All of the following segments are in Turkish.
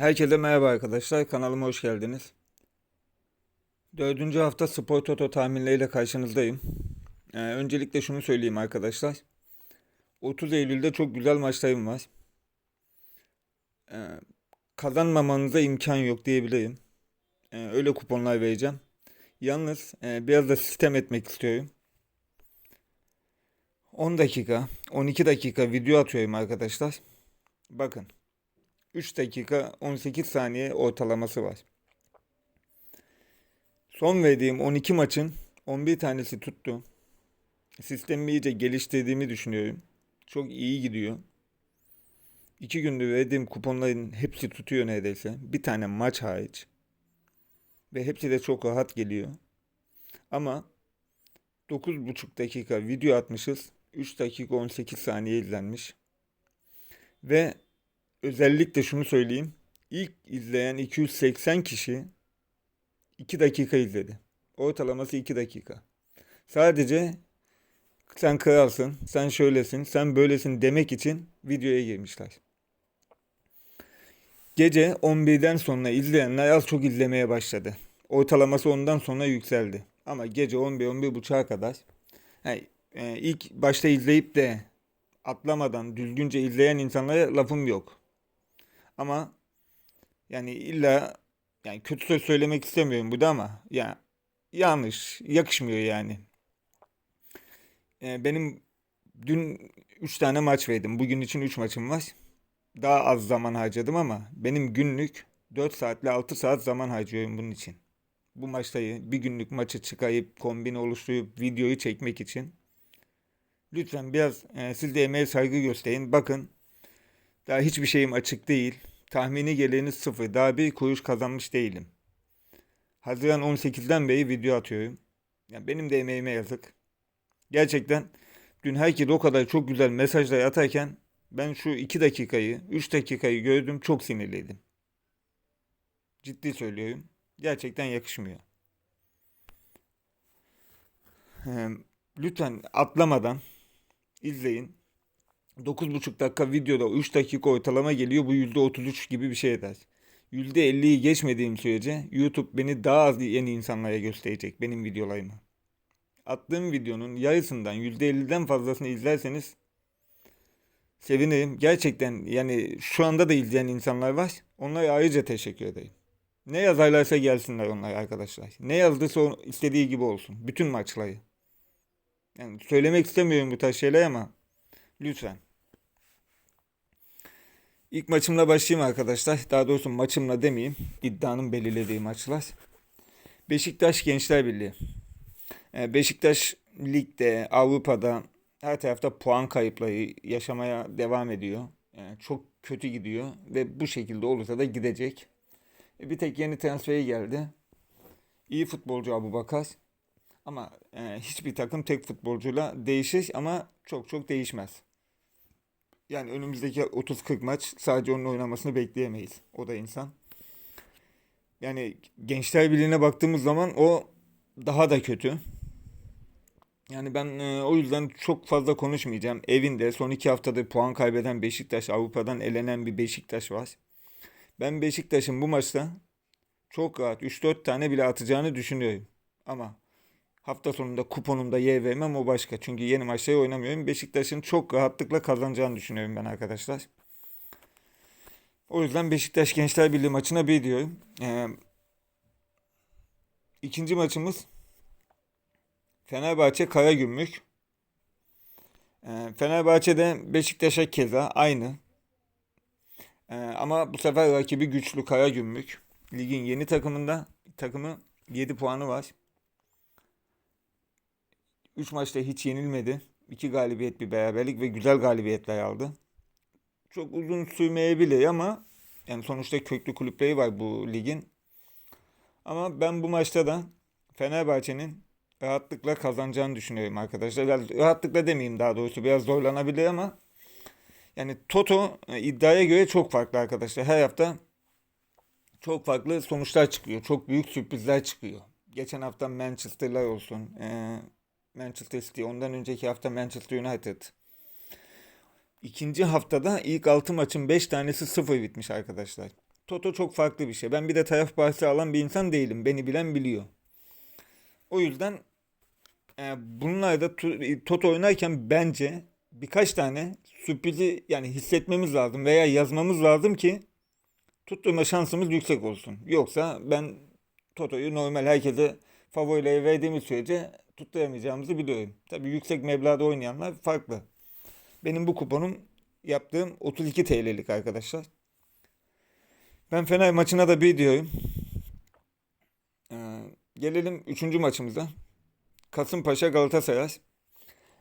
Herkese merhaba arkadaşlar. Kanalıma hoş geldiniz. Dördüncü hafta Spor Toto tahminleriyle karşınızdayım. Ee, öncelikle şunu söyleyeyim arkadaşlar. 30 Eylül'de çok güzel maçlarım var. Ee, kazanmamanıza imkan yok diyebilirim. Ee, öyle kuponlar vereceğim. Yalnız e, biraz da sistem etmek istiyorum. 10 dakika, 12 dakika video atıyorum arkadaşlar. Bakın. 3 dakika 18 saniye ortalaması var. Son verdiğim 12 maçın 11 tanesi tuttu. Sistemi iyice geliştirdiğimi düşünüyorum. Çok iyi gidiyor. 2 gündür verdiğim kuponların hepsi tutuyor neredeyse. Bir tane maç hariç. Ve hepsi de çok rahat geliyor. Ama 9,5 dakika video atmışız. 3 dakika 18 saniye izlenmiş. Ve özellikle şunu söyleyeyim. İlk izleyen 280 kişi 2 dakika izledi. Ortalaması 2 dakika. Sadece sen kralsın, sen şöylesin, sen böylesin demek için videoya girmişler. Gece 11'den sonra izleyenler az çok izlemeye başladı. Ortalaması ondan sonra yükseldi. Ama gece 11-11.30'a kadar yani, e, ilk başta izleyip de atlamadan düzgünce izleyen insanlara lafım yok. Ama yani illa yani kötü söz söylemek istemiyorum burada ama ya yanlış, yakışmıyor yani. Ee, benim dün 3 tane maç verdim. Bugün için 3 maçım var. Daha az zaman harcadım ama benim günlük 4 saatle 6 saat zaman harcıyorum bunun için. Bu maçtayı bir günlük maçı çıkarıp kombine oluşturup videoyu çekmek için. Lütfen biraz e, siz de emeğe saygı gösterin. Bakın daha hiçbir şeyim açık değil. Tahmini geliriniz sıfır. Daha bir kuruş kazanmış değilim. Haziran 18'den beri video atıyorum. Yani benim de emeğime yazık. Gerçekten dün herkes o kadar çok güzel mesajlar atarken ben şu 2 dakikayı, 3 dakikayı gördüm çok sinirliydim. Ciddi söylüyorum. Gerçekten yakışmıyor. Lütfen atlamadan izleyin. 9,5 dakika videoda 3 dakika ortalama geliyor. Bu %33 gibi bir şey eder. %50'yi geçmediğim sürece YouTube beni daha az yeni insanlara gösterecek benim videolarımı. Attığım videonun yarısından %50'den fazlasını izlerseniz sevinirim. Gerçekten yani şu anda da izleyen insanlar var. Onlara ayrıca teşekkür ederim. Ne yazarlarsa gelsinler onlar arkadaşlar. Ne yazdıysa istediği gibi olsun. Bütün maçları. Yani söylemek istemiyorum bu tarz şeyler ama lütfen. İlk maçımla başlayayım arkadaşlar. Daha doğrusu maçımla demeyeyim. İddianın belirlediği maçlar. Beşiktaş Gençler Birliği. Ee, Beşiktaş ligde, Avrupa'da her tarafta puan kayıpları yaşamaya devam ediyor. Yani çok kötü gidiyor ve bu şekilde olursa da gidecek. E, Bir tek yeni transferi geldi. İyi futbolcu Abu Bakar. Ama e, hiçbir takım tek futbolcuyla değişir ama çok çok değişmez. Yani önümüzdeki 30-40 maç sadece onun oynamasını bekleyemeyiz. O da insan. Yani Gençler Birliği'ne baktığımız zaman o daha da kötü. Yani ben e, o yüzden çok fazla konuşmayacağım. Evinde son iki haftada puan kaybeden Beşiktaş, Avrupa'dan elenen bir Beşiktaş var. Ben Beşiktaş'ın bu maçta çok rahat 3-4 tane bile atacağını düşünüyorum. Ama hafta sonunda kuponumda vermem o başka. Çünkü yeni maçları oynamıyorum. Beşiktaş'ın çok rahatlıkla kazanacağını düşünüyorum ben arkadaşlar. O yüzden Beşiktaş Gençler Birliği maçına bir diyorum. Ee, ikinci maçımız Fenerbahçe Karagümrük. Ee, Fenerbahçe'de Beşiktaş'a keza aynı. Ee, ama bu sefer rakibi güçlü Karagümrük. Ligin yeni takımında takımı 7 puanı var. 3 maçta hiç yenilmedi. 2 galibiyet bir beraberlik ve güzel galibiyetler aldı. Çok uzun sürmeyebilir ama yani sonuçta köklü kulüpleri var bu ligin. Ama ben bu maçta da Fenerbahçe'nin rahatlıkla kazanacağını düşünüyorum arkadaşlar. Biraz rahatlıkla demeyeyim daha doğrusu biraz zorlanabilir ama yani Toto e, iddiaya göre çok farklı arkadaşlar. Her hafta çok farklı sonuçlar çıkıyor. Çok büyük sürprizler çıkıyor. Geçen hafta Manchester'lar olsun. e, Manchester City. Ondan önceki hafta Manchester United. İkinci haftada ilk 6 maçın 5 tanesi 0 bitmiş arkadaşlar. Toto çok farklı bir şey. Ben bir de taraf bahsi alan bir insan değilim. Beni bilen biliyor. O yüzden e, bunlar da Toto oynarken bence birkaç tane sürprizi yani hissetmemiz lazım veya yazmamız lazım ki tutturma şansımız yüksek olsun. Yoksa ben Toto'yu normal herkese favorilere verdiğimiz sürece tutturamayacağımızı biliyorum. Tabii yüksek meblağda oynayanlar farklı. Benim bu kuponum yaptığım 32 TL'lik arkadaşlar. Ben Fener maçına da bir diyorum. Ee, gelelim 3. maçımıza. Kasımpaşa Galatasaray.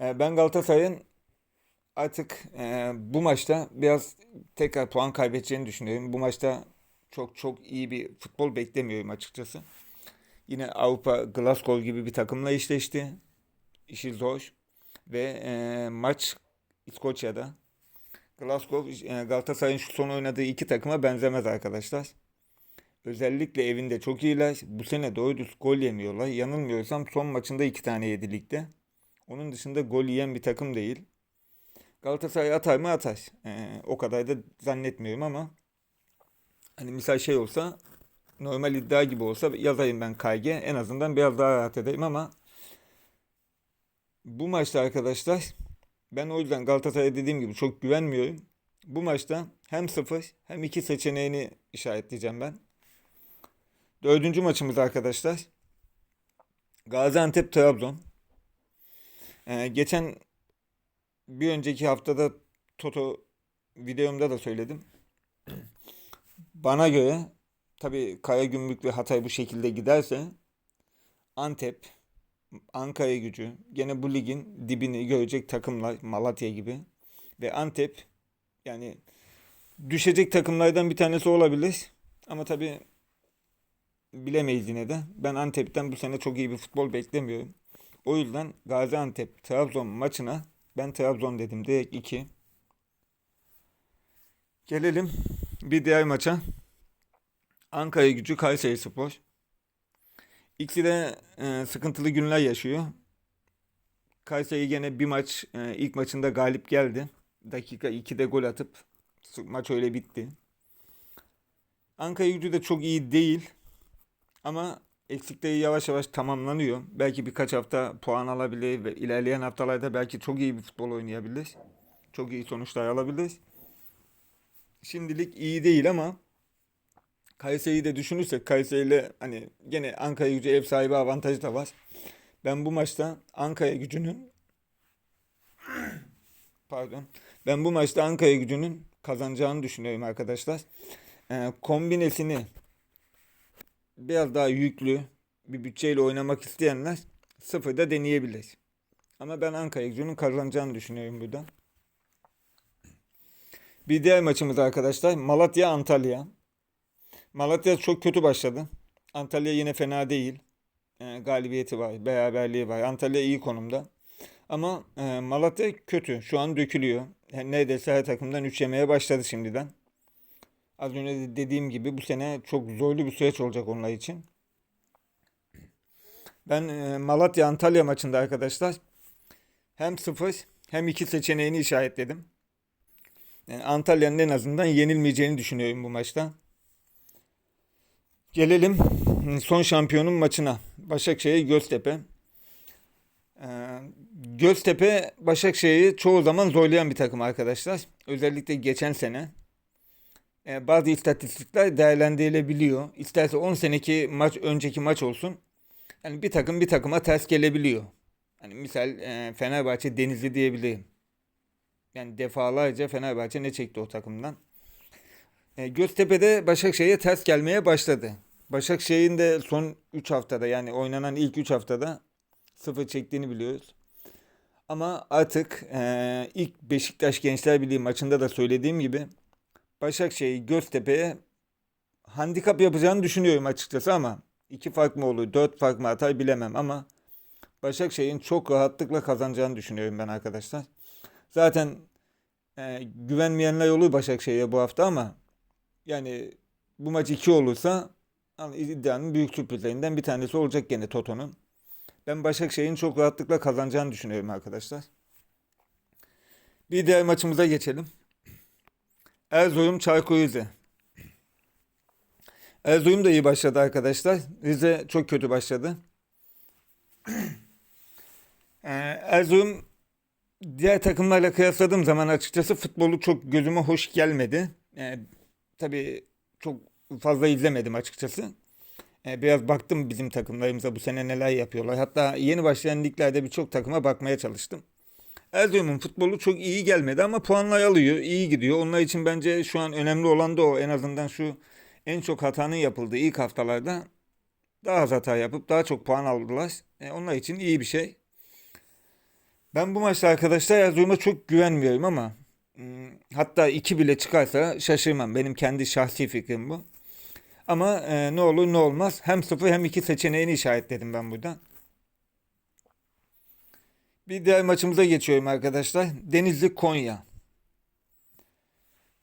Ee, ben Galatasaray'ın artık e, bu maçta biraz tekrar puan kaybedeceğini düşünüyorum. Bu maçta çok çok iyi bir futbol beklemiyorum açıkçası. Yine Avrupa Glasgow gibi bir takımla eşleşti. İşi zor. Ve e, maç İskoçya'da. Glasgow e, Galatasaray'ın şu son oynadığı iki takıma benzemez arkadaşlar. Özellikle evinde çok iyiler. Bu sene doğru düz gol yemiyorlar. Yanılmıyorsam son maçında iki tane yedi ligde. Onun dışında gol yiyen bir takım değil. Galatasaray atar mı atar. Ee, o kadar da zannetmiyorum ama hani misal şey olsa normal iddia gibi olsa yazayım ben KG. En azından biraz daha rahat edeyim ama bu maçta arkadaşlar ben o yüzden Galatasaray'a dediğim gibi çok güvenmiyorum. Bu maçta hem 0 hem 2 seçeneğini işaretleyeceğim ben. Dördüncü maçımız arkadaşlar. Gaziantep Trabzon. Ee, geçen bir önceki haftada Toto videomda da söyledim. Bana göre tabii Karagümrük ve Hatay bu şekilde giderse Antep, Ankara gücü gene bu ligin dibini görecek takımlar Malatya gibi ve Antep yani düşecek takımlardan bir tanesi olabilir. Ama tabii bilemeyiz yine de. Ben Antep'ten bu sene çok iyi bir futbol beklemiyorum. O yüzden Gaziantep Trabzon maçına ben Trabzon dedim direkt 2. Gelelim bir diğer maça. Ankara Gücü Kayseri Spor. İkisi de e, sıkıntılı günler yaşıyor. Kayseri gene bir maç e, ilk maçında galip geldi. Dakika 2'de gol atıp maç öyle bitti. Ankara Gücü de çok iyi değil. Ama eksikleri yavaş yavaş tamamlanıyor. Belki birkaç hafta puan alabilir ve ilerleyen haftalarda belki çok iyi bir futbol oynayabilir. Çok iyi sonuçlar alabilir. Şimdilik iyi değil ama Kayseri'yi de düşünürsek Kayseri'yle hani gene Ankara gücü ev sahibi avantajı da var. Ben bu maçta Ankara gücünün pardon. Ben bu maçta Ankara gücünün kazanacağını düşünüyorum arkadaşlar. Ee, kombinesini biraz daha yüklü bir bütçeyle oynamak isteyenler sıfırda deneyebilir. Ama ben Ankara gücünün kazanacağını düşünüyorum burada. Bir diğer maçımız arkadaşlar Malatya Antalya. Malatya çok kötü başladı. Antalya yine fena değil. E, galibiyeti var, beraberliği var. Antalya iyi konumda. Ama e, Malatya kötü. Şu an dökülüyor. Yani neredeyse her takımdan 3 yemeye başladı şimdiden. Az önce de dediğim gibi bu sene çok zorlu bir süreç olacak onlar için. Ben e, Malatya Antalya maçında arkadaşlar hem 0 hem 2 seçeneğini işaretledim. Yani Antalya'nın en azından yenilmeyeceğini düşünüyorum bu maçta. Gelelim son şampiyonun maçına. Başakşehir Göztepe. Ee, Göztepe Başakşehir'i çoğu zaman zorlayan bir takım arkadaşlar. Özellikle geçen sene. Ee, bazı istatistikler değerlendirilebiliyor. İsterse 10 seneki maç önceki maç olsun. Yani bir takım bir takıma ters gelebiliyor. Yani misal e, Fenerbahçe Denizli diyebilirim. Yani defalarca Fenerbahçe ne çekti o takımdan. E, Göztepe'de Başakşehir'e ters gelmeye başladı. Başakşehir'in de son 3 haftada yani oynanan ilk 3 haftada sıfır çektiğini biliyoruz. Ama artık e, ilk Beşiktaş Gençler Birliği maçında da söylediğim gibi Başakşehir Göztepe'ye handikap yapacağını düşünüyorum açıkçası ama iki fark mı olur, dört fark mı atar bilemem ama Başakşehir'in çok rahatlıkla kazanacağını düşünüyorum ben arkadaşlar. Zaten e, güvenmeyenler olur Başakşehir'e bu hafta ama yani bu maç 2 olursa yani iddianın büyük sürprizlerinden bir tanesi olacak gene Toto'nun. Ben Başakşehir'in çok rahatlıkla kazanacağını düşünüyorum arkadaşlar. Bir diğer maçımıza geçelim. Erzurum Çaykur Rize. Erzurum da iyi başladı arkadaşlar. Rize çok kötü başladı. Ee, Erzurum diğer takımlarla kıyasladığım zaman açıkçası futbolu çok gözüme hoş gelmedi. Ee, tabii çok fazla izlemedim açıkçası. Ee, biraz baktım bizim takımlarımıza bu sene neler yapıyorlar. Hatta yeni başlayan liglerde birçok takıma bakmaya çalıştım. Erzurum'un futbolu çok iyi gelmedi ama puanlar alıyor, iyi gidiyor. Onlar için bence şu an önemli olan da o. En azından şu en çok hatanın yapıldığı ilk haftalarda daha az hata yapıp daha çok puan aldılar. E, onlar için iyi bir şey. Ben bu maçta arkadaşlar Erzurum'a çok güvenmiyorum ama hatta iki bile çıkarsa şaşırmam. Benim kendi şahsi fikrim bu. Ama e, ne olur ne olmaz hem sıfır hem iki seçeneğini işaretledim ben burada. Bir diğer maçımıza geçiyorum arkadaşlar. Denizli Konya.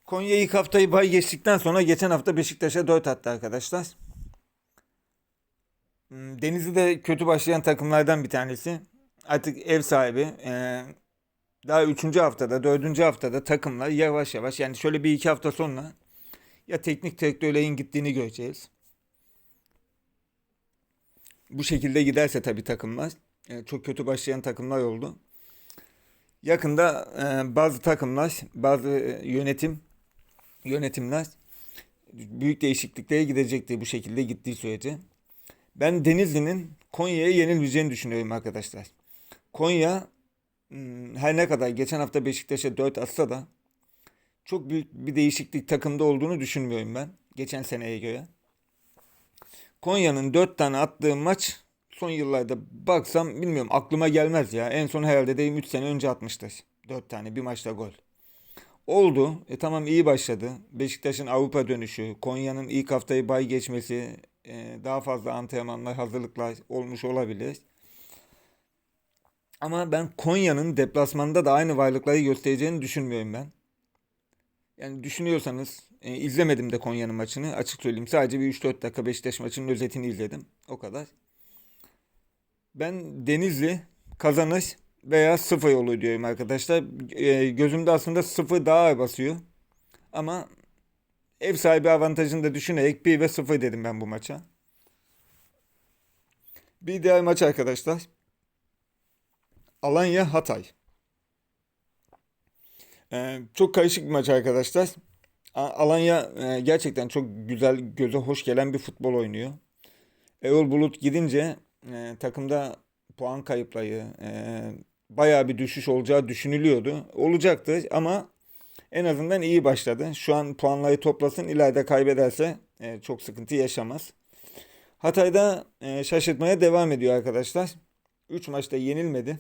Konya ilk haftayı bay geçtikten sonra geçen hafta Beşiktaş'a 4 attı arkadaşlar. Hmm, Denizli de kötü başlayan takımlardan bir tanesi. Artık ev sahibi. Ee, daha 3. haftada, 4. haftada takımlar yavaş yavaş yani şöyle bir iki hafta sonra ya teknik direktörlerin gittiğini göreceğiz. Bu şekilde giderse tabii takımlar. çok kötü başlayan takımlar oldu. Yakında e, bazı takımlar, bazı e, yönetim yönetimler büyük değişikliklere gidecektir bu şekilde gittiği sürece. Ben Denizli'nin Konya'ya yenilmeyeceğini düşünüyorum arkadaşlar. Konya her ne kadar geçen hafta Beşiktaş'a 4 atsa da çok büyük bir değişiklik takımda olduğunu düşünmüyorum ben. Geçen seneye göre. Konya'nın 4 tane attığı maç son yıllarda baksam bilmiyorum aklıma gelmez ya. En son herhalde deyim 3 sene önce atmıştır. 4 tane bir maçta gol. Oldu. E tamam iyi başladı. Beşiktaş'ın Avrupa dönüşü, Konya'nın ilk haftayı bay geçmesi, e, daha fazla antrenmanlar, hazırlıklar olmuş olabilir. Ama ben Konya'nın deplasmanda da aynı varlıkları göstereceğini düşünmüyorum ben. Yani düşünüyorsanız e, izlemedim de Konya'nın maçını açık söyleyeyim. Sadece bir 3-4 dakika Beşiktaş maçının özetini izledim. O kadar. Ben Denizli kazanır veya sıfır yolu diyorum arkadaşlar. E, gözümde aslında sıfır daha ağır basıyor. Ama ev sahibi avantajını da düşünerek 1 ve 0 dedim ben bu maça. Bir diğer maç arkadaşlar. Alanya Hatay. Ee, çok karışık bir maç arkadaşlar. Alanya e, gerçekten çok güzel, göze hoş gelen bir futbol oynuyor. Erol Bulut gidince e, takımda puan kayıpları, e, bayağı bir düşüş olacağı düşünülüyordu. Olacaktı ama en azından iyi başladı. Şu an puanları toplasın, ileride kaybederse e, çok sıkıntı yaşamaz. Hatay'da e, şaşırtmaya devam ediyor arkadaşlar. 3 maçta yenilmedi.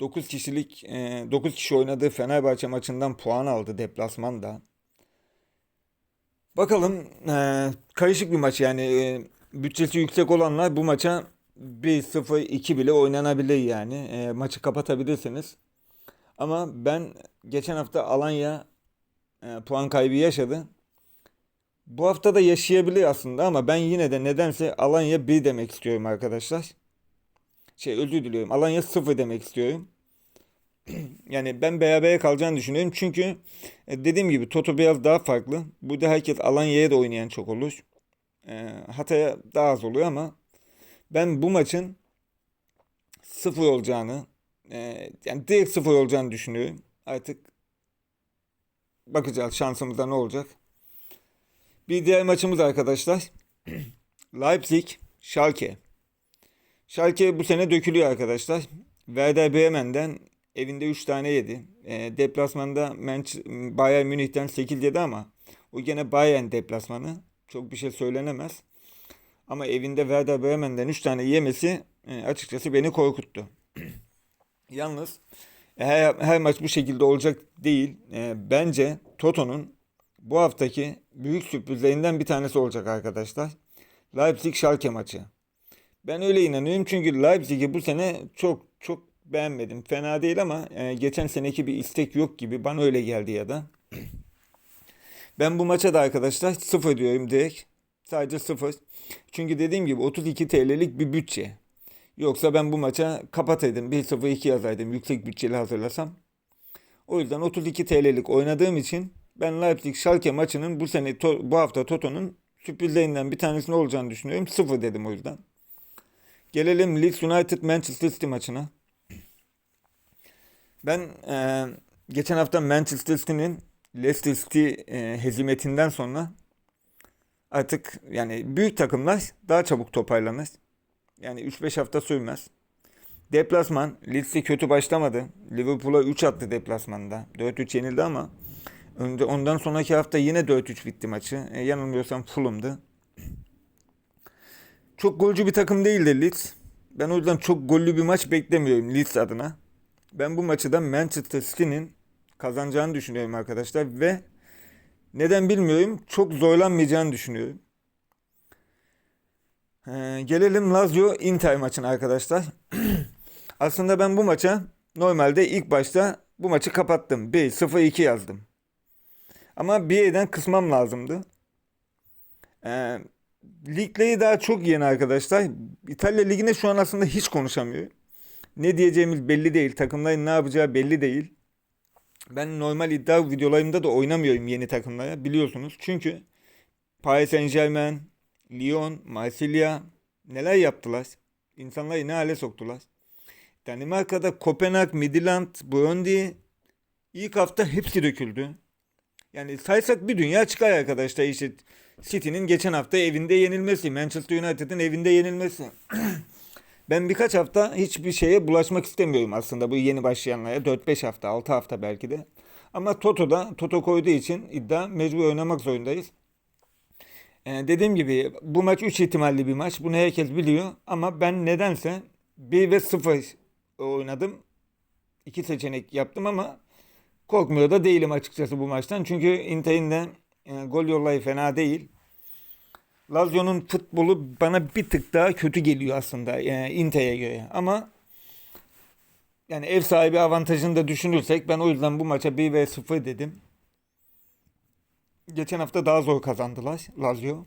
9 kişilik e, 9 kişi oynadığı Fenerbahçe maçından puan aldı deplasmanda. Bakalım e, karışık bir maç yani e, bütçesi yüksek olanlar bu maça 1-0-2 bile oynanabilir yani. E, maçı kapatabilirsiniz. Ama ben geçen hafta Alanya e, puan kaybı yaşadı. Bu hafta da yaşayabilir aslında ama ben yine de nedense Alanya 1 demek istiyorum arkadaşlar. Şey özür diliyorum. Alanya 0 demek istiyorum. Yani ben berabere kalacağını düşünüyorum. Çünkü e, dediğim gibi Toto biraz daha farklı. Burada herkes Alanya'ya da oynayan çok olur. E, Hatay'a daha az oluyor ama ben bu maçın 0 olacağını e, yani direkt 0 olacağını düşünüyorum. Artık bakacağız şansımızda ne olacak. Bir diğer maçımız arkadaşlar. Leipzig, Schalke. Schalke bu sene dökülüyor arkadaşlar. Werder Bremen'den evinde 3 tane yedi. E, deplasmanda Manch- Bayern Münih'ten 8 yedi ama o gene Bayern deplasmanı. Çok bir şey söylenemez. Ama evinde Werder Bremen'den 3 tane yemesi e, açıkçası beni korkuttu. Yalnız e, her, her maç bu şekilde olacak değil. E, bence Toto'nun bu haftaki büyük sürprizlerinden bir tanesi olacak arkadaşlar. Leipzig-Schalke maçı. Ben öyle inanıyorum çünkü Leipzig'i bu sene çok çok beğenmedim. Fena değil ama e, geçen seneki bir istek yok gibi bana öyle geldi ya da. Ben bu maça da arkadaşlar sıfır diyorum direkt. Sadece sıfır. Çünkü dediğim gibi 32 TL'lik bir bütçe. Yoksa ben bu maça kapataydım. 1-0-2 yazaydım yüksek bütçeli hazırlasam. O yüzden 32 TL'lik oynadığım için Ben Leipzig Schalke maçının bu sene bu hafta Toto'nun sürprizlerinden bir tanesinin olacağını düşünüyorum. Sıfır dedim o yüzden. Gelelim Leeds United Manchester City maçına. Ben e, geçen hafta Manchester City'nin Leicester City e, hezimetinden sonra artık yani büyük takımlar daha çabuk toparlanır. Yani 3-5 hafta sürmez. Deplasman Leeds'e kötü başlamadı. Liverpool'a 3 attı deplasmanda. 4-3 yenildi ama ondan sonraki hafta yine 4-3 bitti maçı. E, yanılmıyorsam Fulham'dı. Çok golcü bir takım değildi Leeds. Ben o yüzden çok gollü bir maç beklemiyorum Leeds adına. Ben bu maçı da Manchester City'nin kazanacağını düşünüyorum arkadaşlar ve neden bilmiyorum çok zorlanmayacağını düşünüyorum. Ee, gelelim Lazio Inter maçına arkadaşlar. Aslında ben bu maça normalde ilk başta bu maçı kapattım. 1-0-2 yazdım. Bir B'den kısmam lazımdı. Ee, ligleri daha çok yeni arkadaşlar. İtalya Ligi'ne şu an aslında hiç konuşamıyorum. Ne diyeceğimiz belli değil. Takımların ne yapacağı belli değil. Ben normal iddia videolarımda da oynamıyorum yeni takımlara biliyorsunuz. Çünkü Paris Saint Germain, Lyon, Marsilya neler yaptılar? İnsanları ne hale soktular? Danimarka'da Kopenhag, Midland, Brøndby ilk hafta hepsi döküldü. Yani saysak bir dünya çıkar arkadaşlar işte City'nin geçen hafta evinde yenilmesi, Manchester United'ın evinde yenilmesi. ben birkaç hafta hiçbir şeye bulaşmak istemiyorum aslında bu yeni başlayanlara. 4-5 hafta, 6 hafta belki de. Ama Toto'da, Toto koyduğu için iddia mecbur oynamak zorundayız. Ee, dediğim gibi bu maç 3 ihtimalli bir maç. Bunu herkes biliyor. Ama ben nedense 1 ve 0 oynadım. İki seçenek yaptım ama korkmuyor da değilim açıkçası bu maçtan. Çünkü Inter'in de e, gol yollayı fena değil. Lazio'nun futbolu bana bir tık daha kötü geliyor aslında e, Inter'e göre. Ama yani ev sahibi avantajını da düşünürsek ben o yüzden bu maça 1 ve 0 dedim. Geçen hafta daha zor kazandılar Lazio.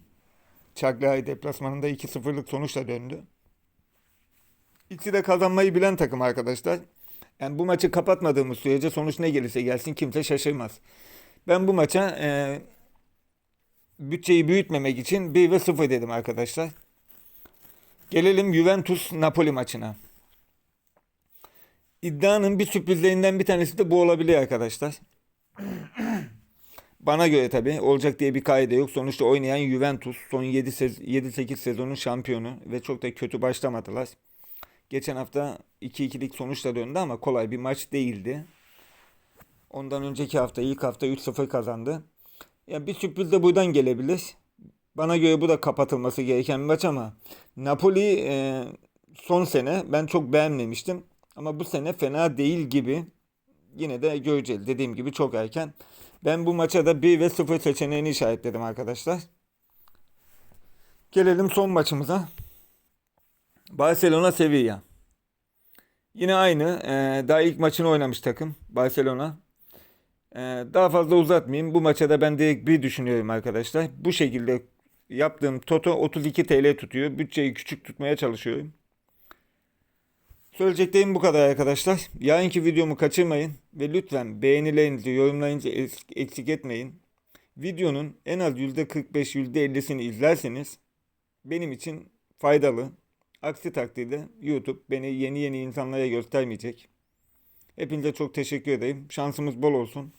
Cagliari deplasmanında 2-0'lık sonuçla döndü. İkisi de kazanmayı bilen takım arkadaşlar. Yani bu maçı kapatmadığımız sürece sonuç ne gelirse gelsin kimse şaşırmaz. Ben bu maça e, bütçeyi büyütmemek için 1 ve 0 dedim arkadaşlar. Gelelim Juventus Napoli maçına. İddianın bir sürprizlerinden bir tanesi de bu olabilir arkadaşlar. Bana göre tabii olacak diye bir kaide yok. Sonuçta oynayan Juventus son 7-8 sezonun şampiyonu ve çok da kötü başlamadılar. Geçen hafta 2-2'lik sonuçla döndü ama kolay bir maç değildi. Ondan önceki hafta ilk hafta 3-0 kazandı. Ya bir sürpriz de buradan gelebilir. Bana göre bu da kapatılması gereken bir maç ama Napoli e, son sene ben çok beğenmemiştim. Ama bu sene fena değil gibi. Yine de göreceğiz. Dediğim gibi çok erken. Ben bu maça da 1 ve 0 seçeneğini işaretledim arkadaşlar. Gelelim son maçımıza. Barcelona Sevilla. Yine aynı. E, daha ilk maçını oynamış takım Barcelona. E, daha fazla uzatmayayım. Bu maça da ben direkt bir düşünüyorum arkadaşlar. Bu şekilde yaptığım Toto 32 TL tutuyor. Bütçeyi küçük tutmaya çalışıyorum. Söyleyeceklerim bu kadar arkadaşlar. Yarınki videomu kaçırmayın ve lütfen beğenilerinizi, yorumlarınızı eksik etmeyin. Videonun en az %45, %50'sini izlerseniz benim için faydalı. Aksi takdirde YouTube beni yeni yeni insanlara göstermeyecek. Hepinize çok teşekkür ederim. Şansımız bol olsun.